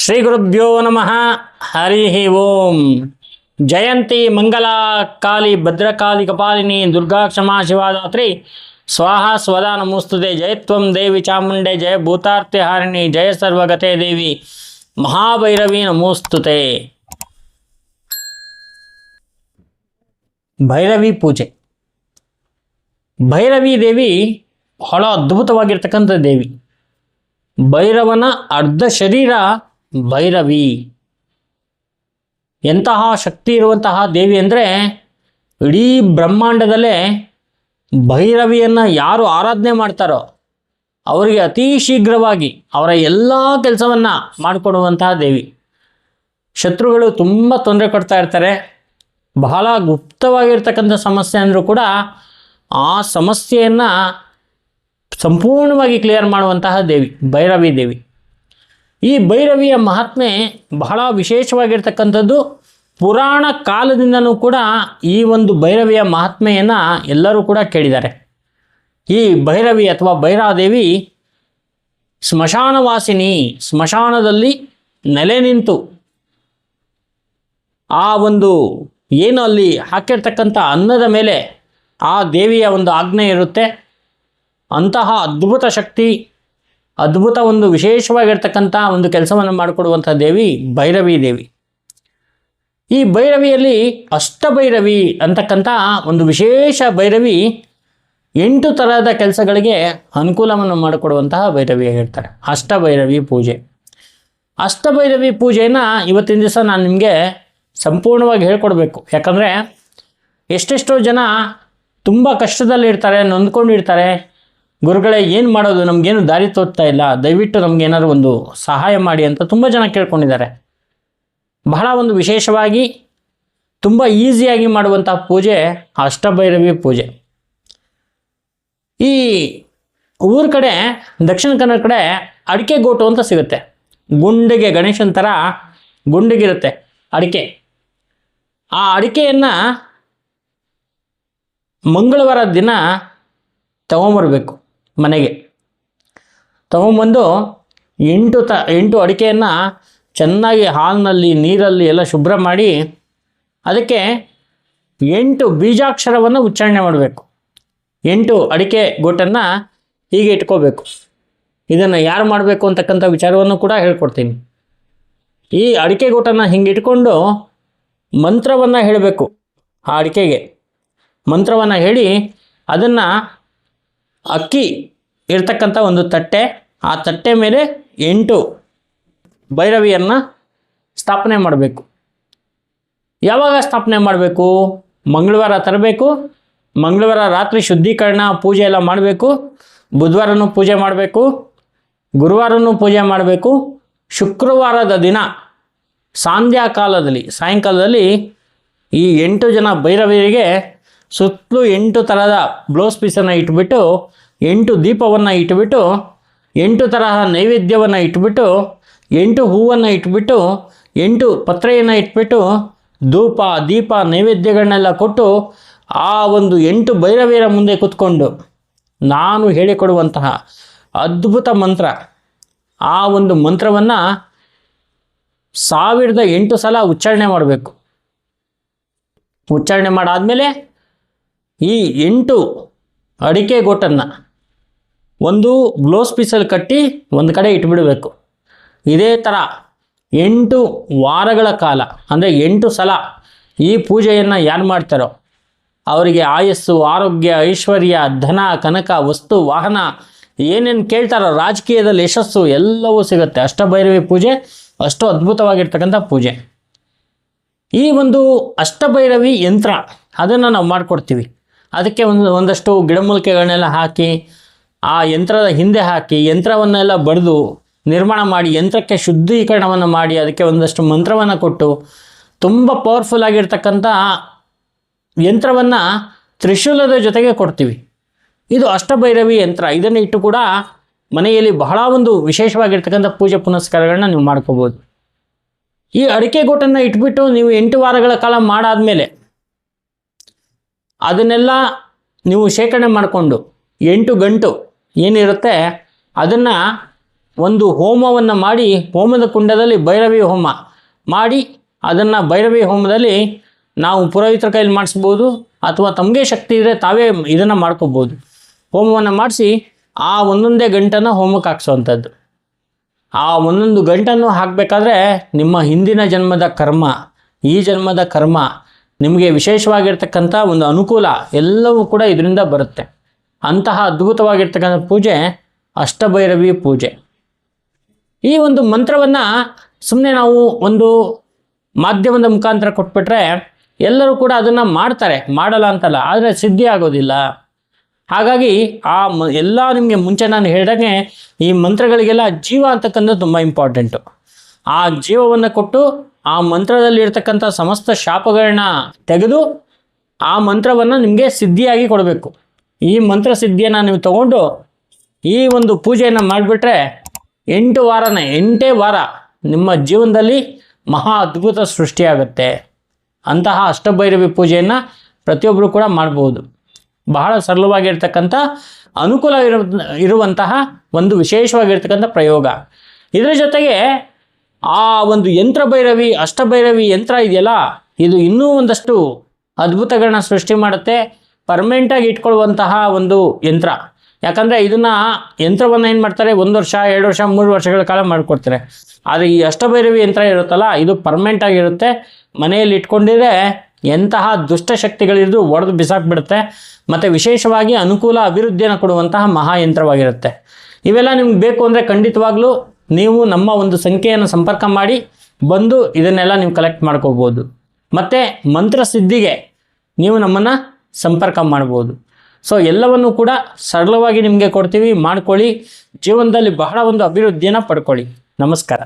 ಶ್ರೀ ಗುರುಭ್ಯೋ ನಮಃ ಹರಿ ಓಂ ಜಯಂತಿ ಮಂಗಲ ಕಾಳಿ ಭದ್ರಕಾಳಿ ಕಪಾಲಿನಿ ದುರ್ಗಾ ಕ್ಷಮಾ ಶಿವಾದಾತ್ರಿ ಸ್ವಾಹ ಸ್ವದಾ ನಮೋಸ್ತುತೆ ಜಯತ್ವಂ ದೇವಿ ಚಾಮುಂಡೆ ಜಯ ಭೂತಾರ್ತಿ ಹಾರಿಣಿ ಜಯ ಸರ್ವಗತೆ ದೇವಿ ಮಹಾಭೈರವಿ ನಮೋಸ್ತುತೆ ಭೈರವಿ ಪೂಜೆ ಭೈರವಿ ದೇವಿ ಬಹಳ ಅದ್ಭುತವಾಗಿರ್ತಕ್ಕಂಥ ದೇವಿ ಭೈರವನ ಅರ್ಧ ಶರೀರ ಭೈರವಿ. ಎಂತಹ ಶಕ್ತಿ ಇರುವಂತಹ ದೇವಿ ಅಂದರೆ ಇಡೀ ಬ್ರಹ್ಮಾಂಡದಲ್ಲೇ ಭೈರವಿಯನ್ನು ಯಾರು ಆರಾಧನೆ ಮಾಡ್ತಾರೋ ಅವರಿಗೆ ಅತಿ ಶೀಘ್ರವಾಗಿ ಅವರ ಎಲ್ಲ ಕೆಲಸವನ್ನು ಮಾಡಿಕೊಡುವಂತಹ ದೇವಿ. ಶತ್ರುಗಳು ತುಂಬ ತೊಂದರೆ ಕೊಡ್ತಾ ಇರ್ತಾರೆ. ಬಹಳ ಗುಪ್ತವಾಗಿರ್ತಕ್ಕಂಥ ಸಮಸ್ಯೆ ಅಂದರೂ ಕೂಡ ಆ ಸಮಸ್ಯೆಯನ್ನು ಸಂಪೂರ್ಣವಾಗಿ ಕ್ಲಿಯರ್ ಮಾಡುವಂತಹ ದೇವಿ, ಭೈರವಿ ದೇವಿ. ಈ ಭೈರವಿಯ ಮಹಾತ್ಮೆ ಬಹಳ ವಿಶೇಷವಾಗಿರ್ತಕ್ಕಂಥದ್ದು ಪುರಾಣ ಕಾಲದಿಂದನೂ ಕೂಡ ಈ ಒಂದು ಭೈರವಿಯ ಮಹಾತ್ಮೆಯನ್ನು ಎಲ್ಲರೂ ಕೂಡ ಕೇಳಿದ್ದಾರೆ. ಈ ಭೈರವಿ ಅಥವಾ ಭೈರಾದೇವಿ ಸ್ಮಶಾನವಾಸಿನಿ, ಸ್ಮಶಾನದಲ್ಲಿ ನೆಲೆ ನಿಂತು ಆ ಒಂದು ಏನು ಅಲ್ಲಿ ಹಾಕಿರ್ತಕ್ಕಂಥ ಅನ್ನದ ಮೇಲೆ ಆ ದೇವಿಯ ಒಂದು ಆಜ್ಞೆ ಇರುತ್ತೆ. ಅಂತಹ ಅದ್ಭುತ ಶಕ್ತಿ ಅದ್ಭುತ ಒಂದು ವಿಶೇಷವಾಗಿರ್ತಕ್ಕಂಥ ಒಂದು ಕೆಲಸವನ್ನು ಮಾಡಿಕೊಡುವಂಥ ದೇವಿ ಭೈರವಿ ದೇವಿ. ಈ ಭೈರವಿಯಲ್ಲಿ ಅಷ್ಟಭೈರವಿ ಅಂತಕ್ಕಂಥ ಒಂದು ವಿಶೇಷ ಭೈರವಿ ಎಂಟು ತರಹದ ಕೆಲಸಗಳಿಗೆ ಅನುಕೂಲವನ್ನು ಮಾಡಿಕೊಡುವಂತಹ ಭೈರವಿಯಾಗಿರ್ತಾರೆ ಅಷ್ಟಭೈರವಿ ಪೂಜೆ. ಅಷ್ಟಭೈರವಿ ಪೂಜೆಯನ್ನು ಇವತ್ತಿನ ದಿವಸ ನಾನು ನಿಮಗೆ ಸಂಪೂರ್ಣವಾಗಿ ಹೇಳ್ಕೊಡ್ಬೇಕು. ಯಾಕಂದರೆ ಎಷ್ಟೆಷ್ಟೋ ಜನ ತುಂಬ ಕಷ್ಟದಲ್ಲಿರ್ತಾರೆ, ನೊಂದ್ಕೊಂಡಿರ್ತಾರೆ. ಗುರುಗಳೇ, ಏನು ಮಾಡೋದು? ನಮಗೇನು ದಾರಿ ತೋರ್ತಾ ಇಲ್ಲ. ದಯವಿಟ್ಟು ಏನಾದ್ರು ಒಂದು ಸಹಾಯ ಮಾಡಿ ಅಂತ ತುಂಬ ಜನ ಕೇಳ್ಕೊಂಡಿದ್ದಾರೆ. ಬಹಳ ಒಂದು ವಿಶೇಷವಾಗಿ ತುಂಬ ಈಸಿಯಾಗಿ ಮಾಡುವಂಥ ಪೂಜೆ ಅಷ್ಟಭೈರವಿ ಪೂಜೆ. ಈ ಊರ ಕಡೆ, ದಕ್ಷಿಣ ಕನ್ನಡ ಕಡೆ ಅಡಿಕೆ ಗೋಟು ಅಂತ ಸಿಗುತ್ತೆ. ಗುಂಡಿಗೆ, ಗಣೇಶನ ಥರ ಗುಂಡಿಗಿರುತ್ತೆ ಅಡಿಕೆ. ಆ ಅಡಿಕೆಯನ್ನು ಮಂಗಳವಾರ ದಿನ ತಗೊಂಬರ್ಬೇಕು. ಮನೆಗೆ. ತಗೊಂಬಂದು ಎಂಟು ತ, ಎಂಟು ಅಡಿಕೆಯನ್ನು ಚೆನ್ನಾಗಿ ಹಾಲಿನಲ್ಲಿ, ನೀರಲ್ಲಿ ಎಲ್ಲ ಶುಭ್ರ ಮಾಡಿ ಅದಕ್ಕೆ ಎಂಟು ಬೀಜಾಕ್ಷರವನ್ನು ಉಚ್ಚಾರಣೆ ಮಾಡಬೇಕು. ಎಂಟು ಅಡಿಕೆ ಗೊಟ್ಟನ್ನು ಹೀಗೆ ಇಟ್ಕೋಬೇಕು. ಇದನ್ನು ಯಾರು ಮಾಡಬೇಕು ಅಂತಕ್ಕಂಥ ವಿಚಾರವನ್ನು ಕೂಡ ಹೇಳ್ಕೊಡ್ತೀನಿ. ಈ ಅಡಿಕೆ ಗೊಟ್ಟನ್ನು ಹಿಂಗೆ ಇಟ್ಕೊಂಡು ಮಂತ್ರವನ್ನು ಹೇಳಬೇಕು ಆ ಅಡಿಕೆಗೆ. ಮಂತ್ರವನ್ನು ಹೇಳಿ ಅದನ್ನು ಅಕ್ಕಿ ಇರ್ತಕ್ಕಂಥ ಒಂದು ತಟ್ಟೆ, ಆ ತಟ್ಟೆ ಮೇಲೆ ಎಂಟು ಭೈರವಿಯನ್ನು ಸ್ಥಾಪನೆ ಮಾಡಬೇಕು. ಯಾವಾಗ ಸ್ಥಾಪನೆ ಮಾಡಬೇಕು? ಮಂಗಳವಾರ ತರಬೇಕು, ಮಂಗಳವಾರ ರಾತ್ರಿ ಶುದ್ಧೀಕರಣ ಪೂಜೆ ಎಲ್ಲ ಮಾಡಬೇಕು, ಬುಧವಾರನೂ ಪೂಜೆ ಮಾಡಬೇಕು, ಗುರುವಾರನೂ ಪೂಜೆ ಮಾಡಬೇಕು. ಶುಕ್ರವಾರದ ದಿನ ಸಂಧ್ಯಾಕಾಲದಲ್ಲಿ ಸಾಯಂಕಾಲದಲ್ಲಿ ಈ ಎಂಟು ಜನ ಭೈರವಿಯರಿಗೆ ಸುತ್ತಲೂ ಎಂಟು ಥರದ ಬ್ಲೌಸ್ ಪೀಸನ್ನು ಇಟ್ಬಿಟ್ಟು, ಎಂಟು ದೀಪವನ್ನು ಇಟ್ಬಿಟ್ಟು, ಎಂಟು ತರಹ ನೈವೇದ್ಯವನ್ನು ಇಟ್ಬಿಟ್ಟು, ಎಂಟು ಹೂವನ್ನು ಇಟ್ಬಿಟ್ಟು, ಎಂಟು ಪತ್ರೆಯನ್ನು ಇಟ್ಬಿಟ್ಟು, ಧೂಪ, ದೀಪ, ನೈವೇದ್ಯಗಳನ್ನೆಲ್ಲ ಕೊಟ್ಟು ಆ ಒಂದು ಎಂಟು ಭೈರವೀರ ಮುಂದೆ ಕೂತ್ಕೊಂಡು ನಾನು ಹೇಳಿಕೊಡುವಂತಹ ಅದ್ಭುತ ಮಂತ್ರ, ಆ ಒಂದು ಮಂತ್ರವನ್ನು ಸಾವಿರದ ಎಂಟು ಸಲ ಉಚ್ಚಾರಣೆ ಮಾಡಬೇಕು. ಉಚ್ಚಾರಣೆ ಮಾಡಾದಮೇಲೆ ಈ ಎಂಟು ಅಡಿಕೆ ಗೋಟನ್ನು ಒಂದು ಬ್ಲೌಸ್ ಪೀಸಲ್ಲಿ ಕಟ್ಟಿ ಒಂದು ಕಡೆ ಇಟ್ಬಿಡಬೇಕು. ಇದೇ ಥರ ಎಂಟು ವಾರಗಳ ಕಾಲ, ಅಂದರೆ ಎಂಟು ಸಲ ಈ ಪೂಜೆಯನ್ನು ಯಾರು ಮಾಡ್ತಾರೋ, ಅವರಿಗೆ ಆಯಸ್ಸು, ಆರೋಗ್ಯ, ಐಶ್ವರ್ಯ, ಧನ, ಕನಕ, ವಸ್ತು, ವಾಹನ, ಏನೇನು ಕೇಳ್ತಾರೋ ರಾಜಕೀಯದಲ್ಲಿ ಯಶಸ್ಸು ಎಲ್ಲವೂ ಸಿಗುತ್ತೆ. ಅಷ್ಟಭೈರವಿ ಪೂಜೆ, ಅಷ್ಟು ಅದ್ಭುತವಾಗಿರ್ತಕ್ಕಂಥ ಪೂಜೆ. ಈ ಒಂದು ಅಷ್ಟಭೈರವಿ ಯಂತ್ರ, ಅದನ್ನು ನಾವು ಮಾಡಿಕೊಡ್ತೀವಿ. ಅದಕ್ಕೆ ಒಂದು ಒಂದಷ್ಟು ಗಿಡಮೂಲಿಕೆಗಳನ್ನೆಲ್ಲ ಹಾಕಿ, ಆ ಯಂತ್ರದ ಹಿಂದೆ ಹಾಕಿ, ಯಂತ್ರವನ್ನೆಲ್ಲ ಬಡಿದು ನಿರ್ಮಾಣ ಮಾಡಿ, ಯಂತ್ರಕ್ಕೆ ಶುದ್ಧೀಕರಣವನ್ನು ಮಾಡಿ, ಅದಕ್ಕೆ ಒಂದಷ್ಟು ಮಂತ್ರವನ್ನು ಕೊಟ್ಟು, ತುಂಬ ಪವರ್ಫುಲ್ ಆಗಿರ್ತಕ್ಕಂಥ ಯಂತ್ರವನ್ನು ತ್ರಿಶೂಲದ ಜೊತೆಗೆ ಕೊಡ್ತೀವಿ. ಇದು ಅಷ್ಟಭೈರವಿ ಯಂತ್ರ. ಇದನ್ನು ಇಟ್ಟು ಕೂಡ ಮನೆಯಲ್ಲಿ ಬಹಳ ಒಂದು ವಿಶೇಷವಾಗಿರ್ತಕ್ಕಂಥ ಪೂಜೆ ಪುನಸ್ಕಾರಗಳನ್ನ ನೀವು ಮಾಡ್ಕೋಬೋದು. ಈ ಅಡಿಕೆ ಗೋಟನ್ನು ಇಟ್ಬಿಟ್ಟು ನೀವು ಎಂಟು ವಾರಗಳ ಕಾಲ ಮಾಡಾದಮೇಲೆ ಅದನ್ನೆಲ್ಲ ನೀವು ಶೇಖರಣೆ ಮಾಡಿಕೊಂಡು ಎಂಟು ಗಂಟು ಏನಿರುತ್ತೆ, ಅದನ್ನು ಒಂದು ಹೋಮವನ್ನು ಮಾಡಿ, ಹೋಮದ ಕುಂಡದಲ್ಲಿ ಭೈರವಿ ಹೋಮ ಮಾಡಿ, ಅದನ್ನು ಭೈರವಿ ಹೋಮದಲ್ಲಿ ನಾವು ಪುರೋಹಿತರ ಕೈಲಿ ಮಾಡಿಸ್ಬೋದು ಅಥವಾ ತಮಗೆ ಶಕ್ತಿ ಇದ್ದರೆ ತಾವೇ ಇದನ್ನು ಮಾಡ್ಕೋಬೋದು. ಹೋಮವನ್ನು ಮಾಡಿಸಿ ಆ ಒಂದೊಂದೇ ಗಂಟನ್ನು ಹೋಮಕ್ಕೆ ಹಾಕ್ಸೋವಂಥದ್ದು. ಆ ಒಂದೊಂದು ಗಂಟನ್ನು ಹಾಕಬೇಕಾದ್ರೆ ನಿಮ್ಮ ಹಿಂದಿನ ಜನ್ಮದ ಕರ್ಮ, ಈ ಜನ್ಮದ ಕರ್ಮ ನಿಮಗೆ ವಿಶೇಷವಾಗಿರ್ತಕ್ಕಂಥ ಒಂದು ಅನುಕೂಲ ಎಲ್ಲವೂ ಕೂಡ ಇದರಿಂದ ಬರುತ್ತೆ. ಅಂತಹ ಅದ್ಭುತವಾಗಿರ್ತಕ್ಕಂಥ ಪೂಜೆ ಅಷ್ಟಭೈರವಿ ಪೂಜೆ. ಈ ಒಂದು ಮಂತ್ರವನ್ನು ಸುಮ್ಮನೆ ನಾವು ಒಂದು ಮಾಧ್ಯಮದ ಮುಖಾಂತರ ಕೊಟ್ಬಿಟ್ರೆ ಎಲ್ಲರೂ ಕೂಡ ಅದನ್ನು ಮಾಡ್ತಾರೆ. ಮಾಡಲ್ಲ ಅಂತಲ್ಲ, ಆದರೆ ಸಿದ್ಧಿ ಆಗೋದಿಲ್ಲ. ಹಾಗಾಗಿ ಆ ಮ, ಎಲ್ಲ ನಿಮಗೆ ಮುಂಚೆ ನಾನು ಹೇಳಿದಂಗೆ ಈ ಮಂತ್ರಗಳಿಗೆಲ್ಲ ಜೀವ ಅಂತಕ್ಕಂಥದ್ದು ತುಂಬ ಇಂಪಾರ್ಟೆಂಟು ಆ ಜೀವವನ್ನು ಕೊಟ್ಟು ಆ ಮಂತ್ರದಲ್ಲಿ ಇರ್ತಕ್ಕಂಥ ಸಮಸ್ತ ಶಾಪಗಳನ್ನ ತೆಗೆದು ಆ ಮಂತ್ರವನ್ನು ನಿಮಗೆ ಸಿದ್ಧಿಯಾಗಿ ಕೊಡಬೇಕು. ಈ ಮಂತ್ರ ಸಿದ್ಧಿಯನ್ನು ನೀವು ತಗೊಂಡು ಈ ಒಂದು ಪೂಜೆಯನ್ನು ಮಾಡಿಬಿಟ್ರೆ ಎಂಟು ವಾರನ, ಎಂಟೇ ವಾರ ನಿಮ್ಮ ಜೀವನದಲ್ಲಿ ಮಹಾ ಅದ್ಭುತ ಸೃಷ್ಟಿಯಾಗುತ್ತೆ. ಅಂತಹ ಅಷ್ಟಭೈರವಿ ಪೂಜೆಯನ್ನು ಪ್ರತಿಯೊಬ್ಬರು ಕೂಡ ಮಾಡ್ಬೋದು. ಬಹಳ ಸರಳವಾಗಿರ್ತಕ್ಕಂಥ ಅನುಕೂಲ ಇರು, ಇರುವಂತಹ ಒಂದು ವಿಶೇಷವಾಗಿರ್ತಕ್ಕಂಥ ಪ್ರಯೋಗ. ಇದರ ಜೊತೆಗೆ ಆ ಒಂದು ಯಂತ್ರ ಭೈರವಿ, ಅಷ್ಟಭೈರವಿ ಯಂತ್ರ ಇದೆಯಲ್ಲ, ಇದು ಇನ್ನೂ ಒಂದಷ್ಟು ಅದ್ಭುತಗಳನ್ನ ಸೃಷ್ಟಿ ಮಾಡುತ್ತೆ ಪರ್ಮನೆಂಟಾಗಿ ಇಟ್ಕೊಳ್ಳುವಂತಹ ಒಂದು ಯಂತ್ರ. ಯಾಕಂದರೆ ಇದನ್ನು ಯಂತ್ರವನ್ನು ಏನು ಮಾಡ್ತಾರೆ, ಒಂದು ವರ್ಷ, ಎರಡು ವರ್ಷ, ಮೂರು ವರ್ಷಗಳ ಕಾಲ ಮಾಡಿಕೊಡ್ತಾರೆ. ಆದರೆ ಈ ಅಷ್ಟಭೈರವಿ ಯಂತ್ರ ಇರುತ್ತಲ್ಲ, ಇದು ಪರ್ಮನೆಂಟ್ ಆಗಿರುತ್ತೆ ಮನೆಯಲ್ಲಿ ಇಟ್ಕೊಂಡಿದ್ರೆ ಎಂತಹ ದುಷ್ಟಶಕ್ತಿಗಳಿದ್ದು ಒಡೆದು ಬಿಸಾಕ್ಬಿಡುತ್ತೆ, ಮತ್ತು ವಿಶೇಷವಾಗಿ ಅನುಕೂಲ ಅಭಿವೃದ್ಧಿಯನ್ನು ಕೊಡುವಂತಹ ಮಹಾಯಂತ್ರವಾಗಿರುತ್ತೆ. ಇವೆಲ್ಲ ನಿಮ್ಗೆ ಬೇಕು ಅಂದರೆ ಖಂಡಿತವಾಗ್ಲೂ ನೀವು ನಮ್ಮ ಒಂದು ಸಂಖ್ಯೆಯನ್ನು ಸಂಪರ್ಕ ಮಾಡಿ ಬಂದು ಇದನ್ನೆಲ್ಲ ನೀವು ಕಲೆಕ್ಟ್ ಮಾಡ್ಕೋಬೋದು. ಮತ್ತು ಮಂತ್ರಸಿದ್ಧಿಗೆ ನೀವು ನಮ್ಮನ್ನು ಸಂಪರ್ಕ ಮಾಡ್ಬೋದು. ಸೊ ಎಲ್ಲವನ್ನು ಕೂಡ ಸರಳವಾಗಿ ನಿಮಗೆ ಕೊಡ್ತೀವಿ. ಮಾಡ್ಕೊಳ್ಳಿ. ಜೀವನದಲ್ಲಿ ಬಹಳ ಒಂದು ಅಭಿವೃದ್ಧಿಯನ್ನು ಪಡ್ಕೊಳ್ಳಿ. ನಮಸ್ಕಾರ.